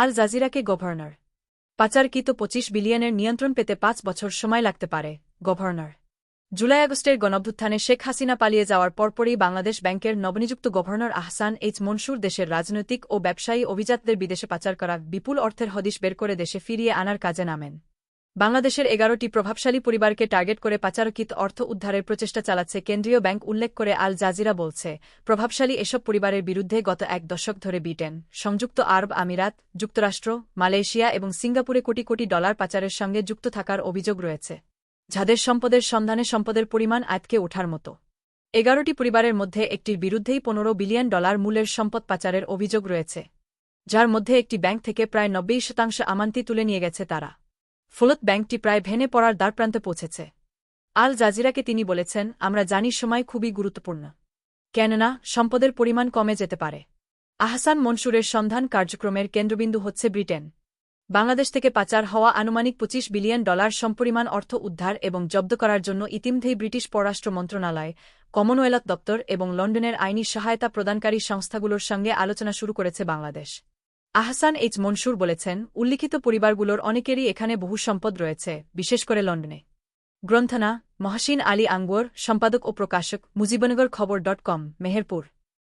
আল জাজিরাকে governor. পাচারকৃত পঁচিশ বিলিয়নের নিয়ন্ত্রণ পেতে পাঁচ বছর সময় লাগতে পারে, গভর্নর। জুলাই আগস্টের গণভ্যুত্থানে শেখ হাসিনা পালিয়ে যাওয়ার পরপরই বাংলাদেশ ব্যাংকের নবনিযুক্ত গভর্নর আহসান এইচ মনসুর দেশের রাজনৈতিক ও ব্যবসায়ী অভিজাতদের বিদেশে পাচার করা বিপুল অর্থের হদিশ বের করে দেশে ফিরিয়ে আনার কাজে নামেন। বাংলাদেশের এগারোটি প্রভাবশালী পরিবারকে টার্গেট করে পাচারকৃত অর্থ উদ্ধারের প্রচেষ্টা চালাচ্ছে কেন্দ্রীয় ব্যাংক উল্লেখ করে আল জাজিরা বলছে, প্রভাবশালী এসব পরিবারের বিরুদ্ধে গত এক দশক ধরে ব্রিটেন, সংযুক্ত আরব আমিরাত, যুক্তরাষ্ট্র, মালয়েশিয়া এবং সিঙ্গাপুরে কোটি কোটি ডলার পাচারের সঙ্গে যুক্ত থাকার অভিযোগ রয়েছে। যাদের সম্পদের সন্ধানে সম্পদের পরিমাণ আটকে ওঠার মতো। এগারোটি পরিবারের মধ্যে একটির বিরুদ্ধেই পনেরো বিলিয়ন ডলার মূল্যের সম্পদ পাচারের অভিযোগ রয়েছে, যার মধ্যে একটি ব্যাংক থেকে প্রায় নব্বই শতাংশ আমান্তি তুলে নিয়ে গেছে তারা। ফলত ব্যাংকটি প্রায় ভেঙে পড়ার দ্বারপ্রান্তে পৌঁছেছে। আল জাজিরাকে তিনি বলেছেন, আমরা জানি সময় খুবই গুরুত্বপূর্ণ। কেননা, সম্পদের পরিমাণ কমে যেতে পারে। আহসান মনসুরের সন্ধান কার্যক্রমের কেন্দ্রবিন্দু হচ্ছে ব্রিটেন। বাংলাদেশ থেকে পাচার হওয়া আনুমানিক পঁচিশ বিলিয়ন ডলার সম্পরিমাণ অর্থ উদ্ধার এবং জব্দ করার জন্য ইতিমধ্যেই ব্রিটিশ পররাষ্ট্র মন্ত্রণালয়, কমনওয়েলথ দপ্তর এবং লন্ডনের আইনি সহায়তা প্রদানকারী সংস্থাগুলোর সঙ্গে আলোচনা শুরু করেছে বাংলাদেশ। আহসান এইচ মনসুর বলেছেন, উল্লিখিত পরিবারগুলোর অনেকেরই এখানে বহু সম্পদ রয়েছে, বিশেষ করে লন্ডনে। গ্রন্থনা, মহাসিন আলী আঙ্গুর, সম্পাদক ও প্রকাশক, মুজিবনগর খবর ডট কম, মেহেরপুর।